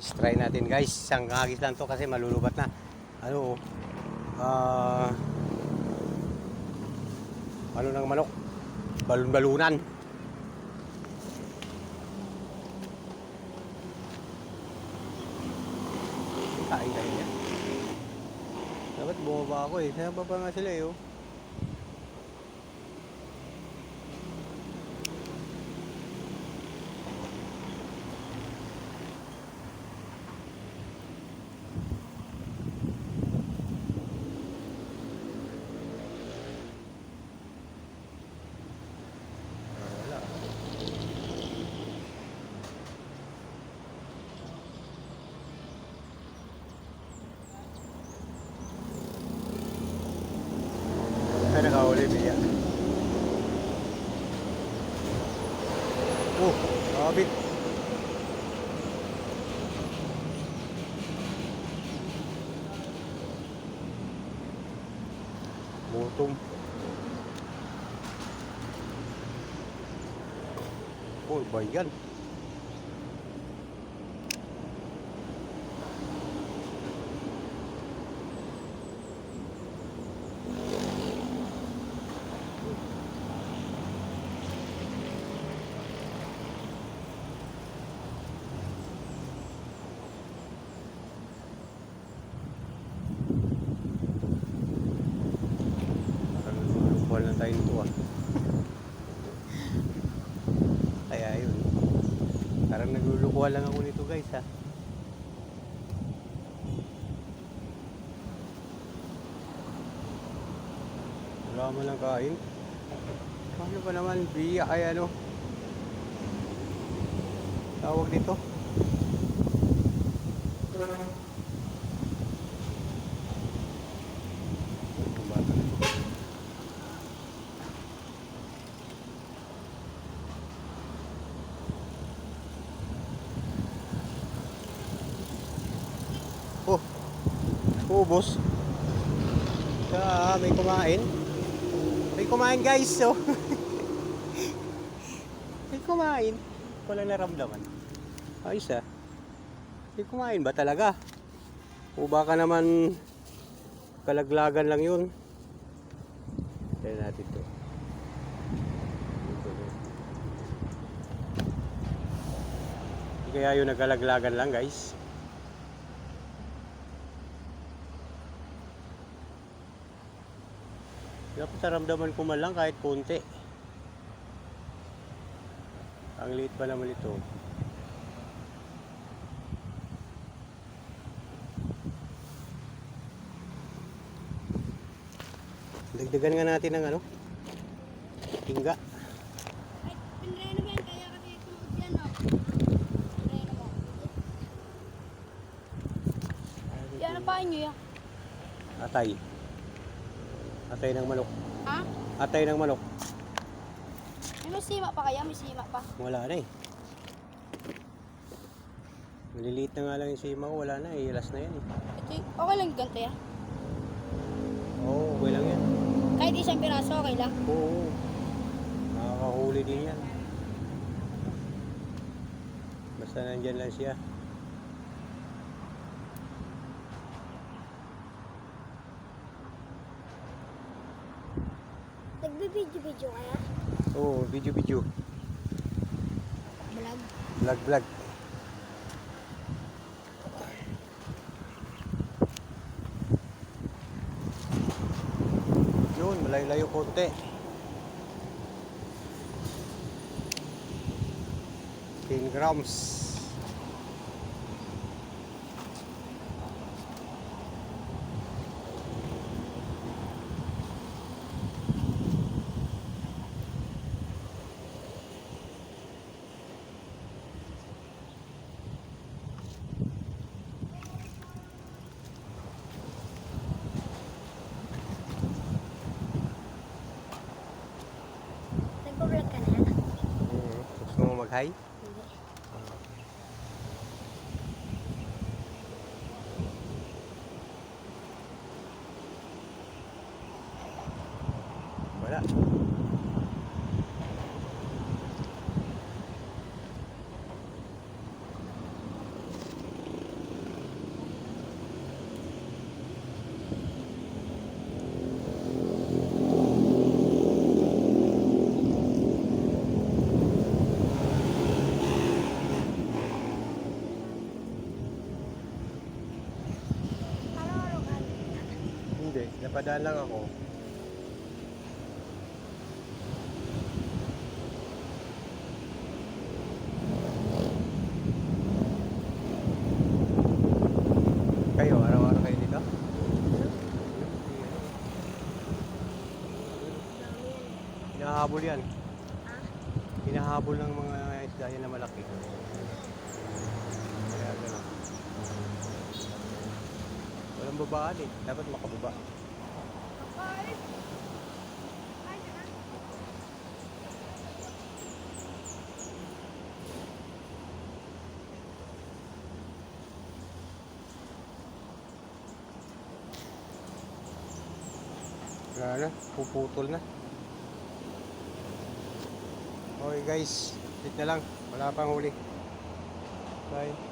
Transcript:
Guys, try natin guys. Isang kahagis lang to kasi malulubat na. Ano, ah, ano ng manok? Balon-balunan. Kain kayo yan. Dapat bumaba ako eh. Sa baba nga sila eh. Oh. Wala. Ay, nakahuli biya. Oh, nakabit. Mutom. Oh, ba yan? Parang buwan na tayo nito ah. Kaya yun. Parang naglulukuha lang ako nito guys ah. Wala mo lang kain. Paano ba naman biya ay ano? Tawag dito? Bata Oh, boss. Ah, may kumain. May kumain, guys. So. may kumain. Wala naramdaman. Ayos ah. May kumain ba talaga? O baka naman kalaglagan lang yun. Try natin to. Kaya yun nagkalaglagan lang guys. Naramdaman ko man lang kahit konti. Ang liit pa naman ito. Dagdagan nga natin ng ano? Tingga. Yan, kaya kasi tumuod yan, no? Pinreno mo. Yan, ano pa nyo yan? Atay. Atay ng manok. Ha? Atay ng manok. May may sima pa kaya? May sima pa. Wala na eh. Maliliit na nga lang yung sima ko. Wala na eh. Last na yan eh. Ito, okay lang ganito yan. Oo, okay lang yan. Kahit isang piraso, okay lang. Oo. Nakakahuli din yan. Basta nandyan lang siya. Nagbe-video-video kaya? Oo, video video. Vlog. Vlog vlog. Yun, malayo-layo konti. 10 grams. thấy. Napadaan lang ako. Kayo, araw-araw kayo dito? Hinahabol yan. Hinahabol ng mga isda yan na malaki. Kaya gano'n. Walang babaan eh. Dapat makababa. Wala na. Puputol na. Okay guys. Wait na lang. Wala pang huli. Bye.